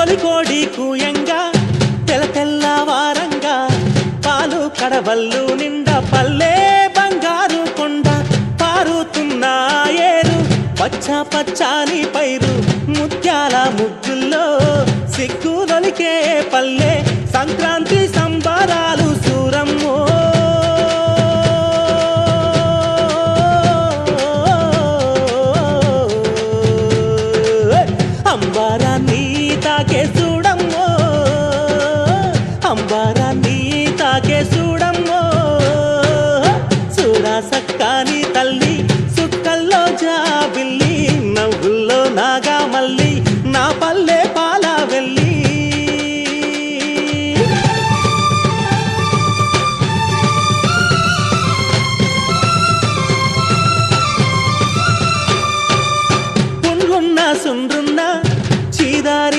తొలికోడి కూయంగా తెల తెల్ల వారంగా పాలు కడవల్లు నిండా పల్లే బంగారు కొండ పారుతున్నాయేరు పచ్చ పచ్చాని పైరు ముత్యాల ముగ్గుల్లో సిగ్గు నొలికే పల్లె సంక్రాంతి సంబరాలు సూరమ్మో. అంబారా నీ తాకే చూడమ్మో. చూడా సక్కాని తల్లి సుక్కల్లో జాబిల్లి నవ్వుల్లో నాగా మళ్ళీ నా పల్లె పాల వెళ్ళి. పుల్లున్న సుండ్రున్న